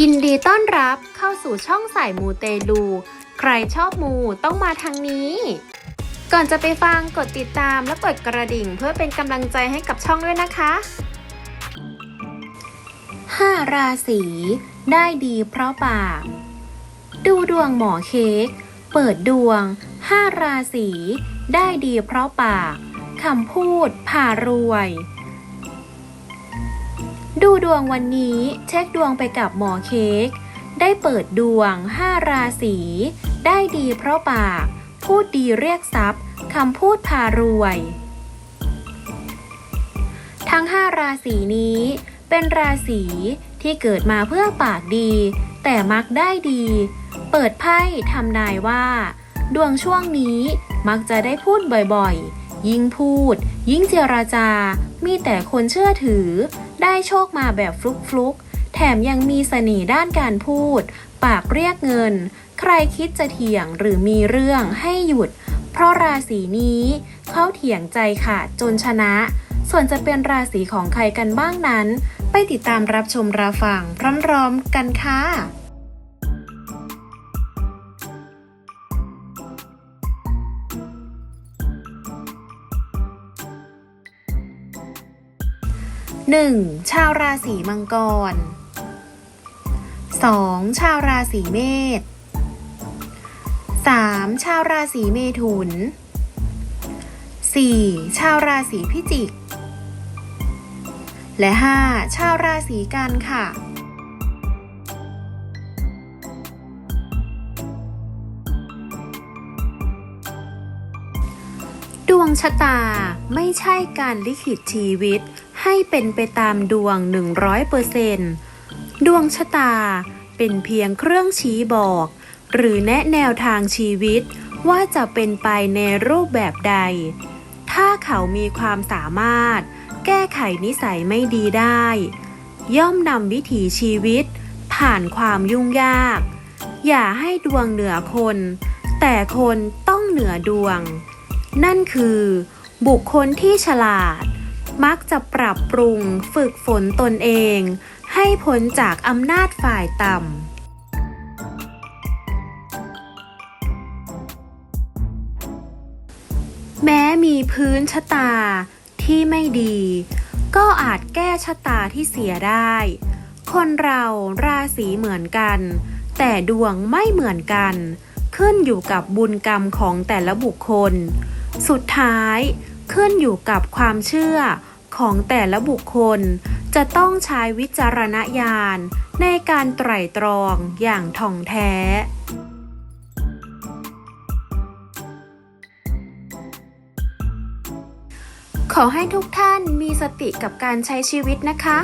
ยินดีต้อนรับเข้าสู่ช่องสายมูเตลู ใครชอบมูต้องมาทางนี้ ก่อนจะไปฟังกดติดตามและกดกระดิ่งเพื่อเป็นกำลังใจให้กับช่องด้วยนะคะ 5 ราศีได้ดีเพราะปาก ดูดวงหมอเค้ก เปิดดวง 5 ราศีได้ดีเพราะปาก คำพูดผ่ารวย ดูดวงวันนี้เช็คดวงไปกับหมอเค้ก ได้เปิดดวง 5 ราศี ได้ดีเพราะปาก พูดดีเรียกทรัพย์คำพูดพารวย ทั้ง 5 ราศีนี้ เป็นราศีที่เกิดมาเพื่อปากดี แต่มักได้ดี เปิดไพ่ทำนายว่า ดวงช่วงนี้มักจะได้พูดบ่อยๆ ยิ่งพูด ยิ่งเจราจา มีแต่คนเชื่อถือ ได้โชคมาแบบฟลุกๆแถมยังมีเสน่ห์ด้านการพูด ปากเรียกเงิน ใครคิดจะเถียงหรือมีเรื่องให้หยุด เพราะราศีนี้เขาเถียงใจขาดจนชนะ ส่วนจะเป็นราศีของใครกันบ้างนั้น ไปติดตามรับชมรับฟังพร้อมๆกันค่ะ 1. ชาวราศีมังกร 2. ชาวราศีเมษ 3. ชาวราศีเมถุน 4. ชาวราศีพิจิก และ 5. ชาวราศีกันค่ะดวงชะตาไม่ใช่การลิขิตชีวิต ให้เป็นไปตามดวง 100%ดวงชะตาเป็นเพียงเครื่องชี้บอก หรือแนะแนวทางชีวิตว่าจะเป็นไปในรูปแบบใด ถ้าเขามีความสามารถ แก้ไขนิสัยไม่ดีได้ ย่อมนำวิถีชีวิต ผ่านความยุ่งยาก อย่าให้ดวงเหนือคน แต่คนต้องเหนือดวง นั่นคือ บุคคลที่ฉลาด มักจะปรับปรุงฝึกฝนตนเอง ให้พ้นจากอำนาจฝ่ายต่ำแม้มีพื้นชะตาที่ไม่ดี ก็อาจแก้ชะตาที่เสียได้ คนเราราศีเหมือนกัน แต่ดวงไม่เหมือนกัน ขึ้นอยู่กับบุญกรรมของแต่ละบุคคล สุดท้ายขึ้นอยู่กับความเชื่อ ของแต่ละบุคคล จะต้องใช้วิจารณญาณในการไตร่ตรองอย่างท่องแท้ ขอให้ทุกท่านมีสติกับการใช้ชีวิตนะคะ